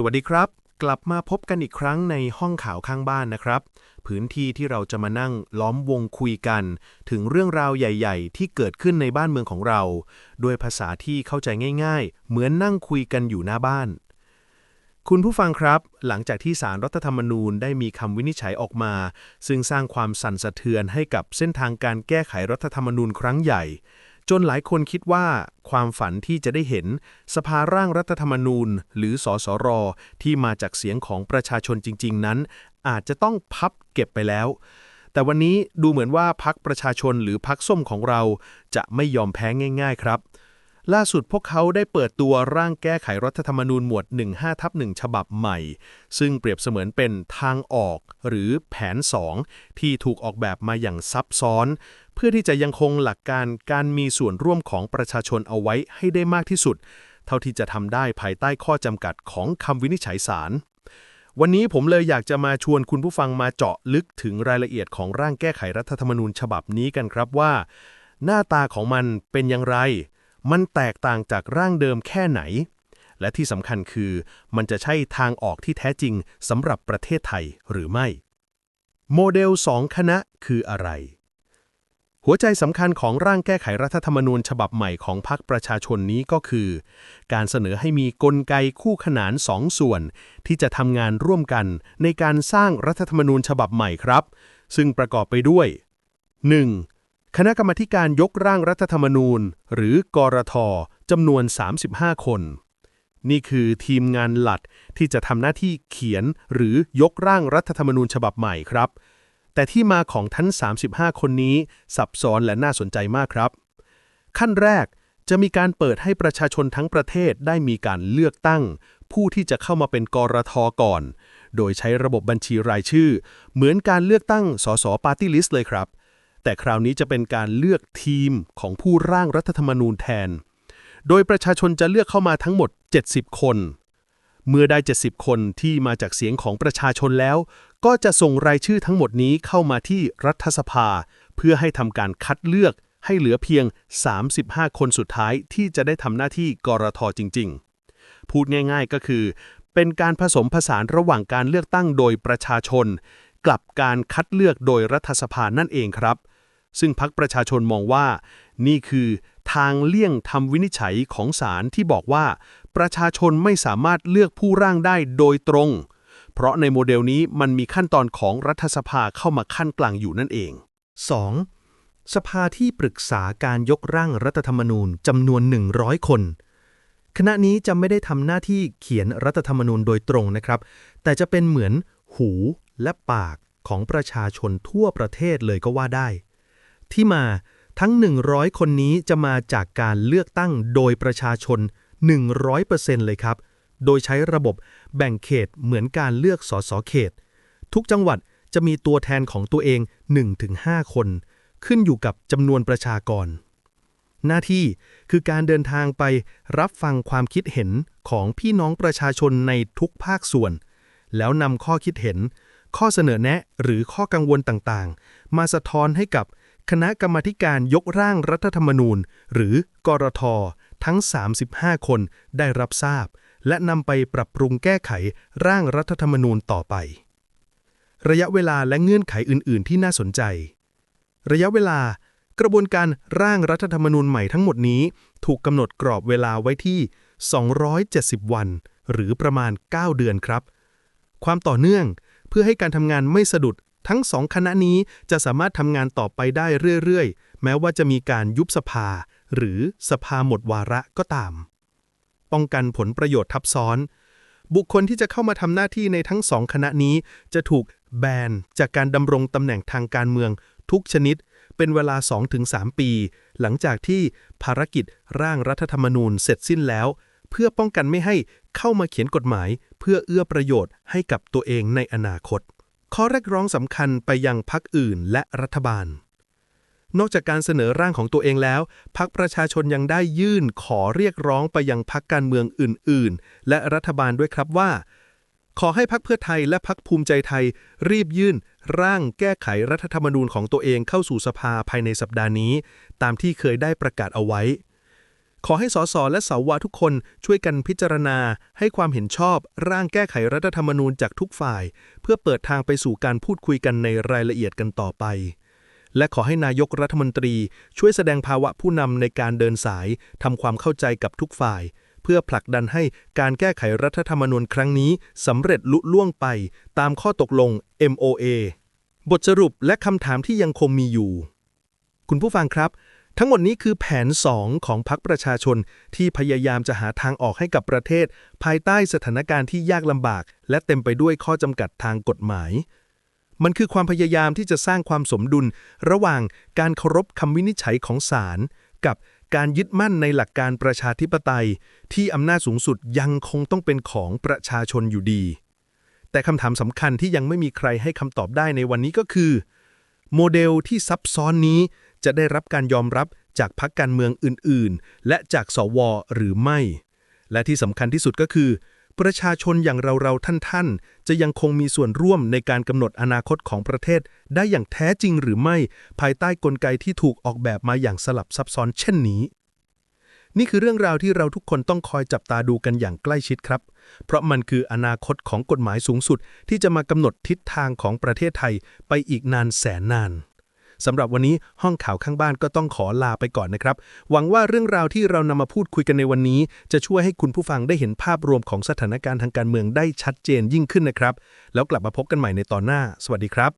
สวัสดีครับ กลับมาพบกันอีกครั้งในห้องข่าวข้างบ้านนะครับ พื้นที่ที่เราจะมานั่งล้อมวงคุยกัน ถึงเรื่องราวใหญ่ ๆ ที่เกิดขึ้นในบ้านเมืองของเราด้วยภาษาที่เข้าใจง่าย ๆ เหมือนนั่งคุยกันอยู่หน้าบ้าน คุณผู้ฟังครับ หลังจากที่สารรัฐธรรมนูญได้มีคำวินิจฉัยออกมา ซึ่งสร้างความสั่นสะเทือนให้กับเส้นทางการแก้ไขรัฐธรรมนูญครั้งใหญ่ จนหลายคนคิดว่าความฝันที่จะได้เห็นสภาร่างรัฐธรรมนูญ หรือสสร ที่มาจากเสียงของประชาชนจริง ๆ นั้น อาจจะต้องพับเก็บไปแล้ว แต่วันนี้ดูเหมือนว่าพักประชาชนหรือพักส้มของเราจะไม่ยอมแพ้ง่าย ๆ ครับ ล่าสุดพวกเขาได้เปิดตัวร่างแก้ไขรัฐธรรมนูญหมวด 15ทับ1ฉบับใหม่ ซึ่งเปรียบเสมือนเป็นทางออกหรือแผน 2 ที่ถูกออกแบบมาอย่างซับซ้อน เพื่อที่จะยังคงหลักการการมีส่วนร่วมของประชาชนเอาไว้ให้ได้มากที่สุด เท่าที่จะทำได้ภายใต้ข้อจำกัดของคำวินิจฉัยศาลวันนี้ผมเลยอยากจะมาชวนคุณผู้ฟังมาเจาะลึกถึงรายละเอียดของร่างแก้ไขรัฐธรรมนูญฉบับนี้กันครับว่า หน้าตาของมันเป็นอย่างไร มันแตกต่างจากร่างเดิมแค่ไหน และที่สำคัญคือ มันจะใช่ทางออกที่แท้จริงสำหรับประเทศไทยหรือไม่ โมเดล 2 คณะคืออะไร หัวใจสำคัญของร่างแก้ไขรัฐธรรมนูญฉบับใหม่ของพรรคประชาชนนี้ก็คือ การเสนอให้มีกลไกคู่ขนานสองส่วน ที่จะทำงานร่วมกันในการสร้างรัฐธรรมนูญฉบับใหม่ครับ ซึ่งประกอบไปด้วย 1. คณะกรรมการยกร่างรัฐธรรมนูญ หรือกรทจำนวน 35 คน นี่คือทีมงานหลัดที่จะทำหน้าที่เขียนหรือยกร่างรัฐธรรมนูญฉบับใหม่ครับ แต่ที่มาของทั้ง 35 คนนี้ซับซ้อนและน่าสนใจมากครับ ขั้นแรกจะมีการเปิดให้ประชาชนทั้งประเทศได้มีการเลือกตั้ง ผู้ที่จะเข้ามาเป็นกรทก่อน โดยใช้ระบบบัญชีรายชื่อ เหมือนการเลือกตั้งสสปาร์ตี้ลิสต์เลยครับ แต่คราวนี้จะเป็นการเลือกทีมของผู้ร่างรัฐธรรมนูญแทน โดยประชาชนจะเลือกเข้ามาทั้งหมด 70 คน เมื่อได้ 70 คนที่มาจากเสียงของประชาชนแล้ว ก็จะส่งรายชื่อทั้งหมดนี้เข้ามาที่รัฐสภา เพื่อให้ทำการคัดเลือกให้เหลือเพียง 35 คนสุดท้ายที่จะได้ทำหน้าที่กรทจริง ๆ พูดง่าย ๆ ก็คือ เป็นการผสมผสานระหว่างการเลือกตั้งโดยประชาชน กับการคัดเลือกโดยรัฐสภานั่นเองครับ ซึ่งพักประชาชนมองว่า นี่คือทางเลี่ยงทำวินิจฉัยของศาลที่บอกว่า ประชาชนไม่สามารถเลือกผู้ร่างได้โดยตรง เพราะในโมเดลนี้มันมีขั้นตอนของรัฐสภาเข้ามาขั้นกลางอยู่นั่นเอง 2. สภาที่ปรึกษาการยกร่างรัฐธรรมนูญจำนวน 100 คนคณะนี้จะไม่ได้ทำหน้าที่เขียนรัฐธรรมนูญโดยตรงนะครับ แต่จะเป็นเหมือนหูและปากของประชาชนทั่วประเทศเลยก็ว่าได้ ที่มาทั้ง 100 คนนี้จะมาจากการเลือกตั้งโดยประชาชน 100%เลยครับ โดยใช้ระบบแบ่งเขตเหมือนการเลือกสสเขต ทุกจังหวัดจะมีตัวแทนของตัวเอง 1-5 คน ขึ้นอยู่กับจำนวนประชากร หน้าที่คือการเดินทางไปรับฟังความคิดเห็นของพี่น้องประชาชนในทุกภาคส่วน แล้วนำข้อคิดเห็น ข้อเสนอแนะหรือข้อกังวลต่างๆ มาสะท้อนให้กับ คณะกรรมการยกร่างรัฐธรรมนูญ หรือกรท ทั้ง 35 คนได้รับทราบ และนำไปปรับปรุงแก้ไขร่างรัฐธรรมนูญต่อไป ระยะเวลาและเงื่อนไขอื่น ๆ ที่น่าสนใจ ระยะเวลากระบวนการร่างรัฐธรรมนูญใหม่ทั้งหมดนี้ ถูกกำหนดกรอบเวลาไว้ที่ 270 วัน หรือประมาณ 9 เดือนครับ ความต่อเนื่องเพื่อให้การทำงานไม่สะดุด ทั้งสองคณะนี้จะสามารถทำงานต่อไปได้เรื่อยๆ แม้ว่าจะมีการยุบสภา หรือสภาหมดวาระก็ตาม ป้องกันผลประโยชน์ทับซ้อน บุคคลที่จะเข้ามาทำหน้าที่ในทั้งสองคณะนี้จะถูกแบนจากการดำรงตำแหน่งทางการเมืองทุกชนิด เป็นเวลา 2-3 ปี หลังจากที่ภารกิจร่างรัฐธรรมนูญเสร็จสิ้นแล้ว เพื่อป้องกันไม่ให้เข้ามาเขียนกฎหมาย เพื่อเอื้อประโยชน์ให้กับตัวเองในอนาคต ข้อเรียกร้องสำคัญไปยังพรรคอื่นและรัฐบาล นอกจากการเสนอร่างของตัวเองแล้ว พรรคประชาชนยังได้ยื่นขอเรียกร้องไปยังพรรคการเมืองอื่น ๆ และรัฐบาลด้วยครับว่า ขอให้พรรคเพื่อไทยและพรรคภูมิใจไทย รีบยื่น ร่างแก้ไขรัฐธรรมนูญของตัวเองเข้าสู่สภาภายในสัปดาห์นี้ ตามที่เคยได้ประกาศเอาไว้ ขอให้สสและสาวาทุกคนช่วยกันพิจารณา ให้ความเห็นชอบร่างแก้ไขรัฐธรรมนูญจากทุกฝ่าย เพื่อเปิดทางไปสู่การพูดคุยกันในรายละเอียดกันต่อไป และขอให้นายกรัฐมนตรีช่วยแสดงภาวะผู้นำในการเดินสายทำความเข้าใจกับทุกฝ่าย เพื่อผลักดันให้การแก้ไขรัฐธรรมนูญครั้งนี้สำเร็จลุล่วงไป ตามข้อตกลง MOA บทสรุปและคำถามที่ยังคงมีอยู่ คุณผู้ฟังครับ ทั้งหมดนี้คือแผน 2 ของพรรคประชาชนที่พยายามจะหาทางออกให้กับประเทศ ภายใต้สถานการณ์ที่ยากลำบาก และเต็มไปด้วยข้อจำกัดทางกฎหมาย มันคือความพยายามที่จะสร้างความสมดุล ระหว่างการเคารพคำวินิจฉัยของศาลกับการยึดมั่นในหลักการประชาธิปไตย ที่อำนาจสูงสุดยังคงต้องเป็นของประชาชนอยู่ดี แต่คำถามสำคัญที่ยังไม่มีใครให้คำตอบได้ในวันนี้ก็คือ โมเดลที่ซับซ้อนนี้ จะได้รับการยอมรับจากพรรคการเมืองอื่น ๆ และจากสวหรือไม่ และที่สำคัญที่สุดก็คือ ประชาชนอย่างเราๆท่าน ๆ จะยังคงมีส่วนร่วมในการกำหนดอนาคตของประเทศ ได้อย่างแท้จริงหรือไม่ ภายใต้กลไกที่ถูกออกแบบมาอย่างสลับซับซ้อนเช่นนี้นี่คือเรื่องราวที่เราทุกคนต้องคอยจับตาดูกันอย่างใกล้ชิดครับ เพราะมันคืออนาคตของกฎหมายสูงสุดที่จะมากำหนดทิศทางของประเทศไทยไปอีกนานแสนนาน สำหรับวันนี้ห้องข่าวข้างบ้านก็ต้องขอลาไปก่อนนะครับ หวังว่าเรื่องราวที่เรานำมาพูดคุยกันในวันนี้ จะช่วยให้คุณผู้ฟังได้เห็นภาพรวมของสถานการณ์ทางการเมืองได้ชัดเจนยิ่งขึ้นนะครับ แล้วกลับมาพบกันใหม่ในตอนหน้า สวัสดีครับ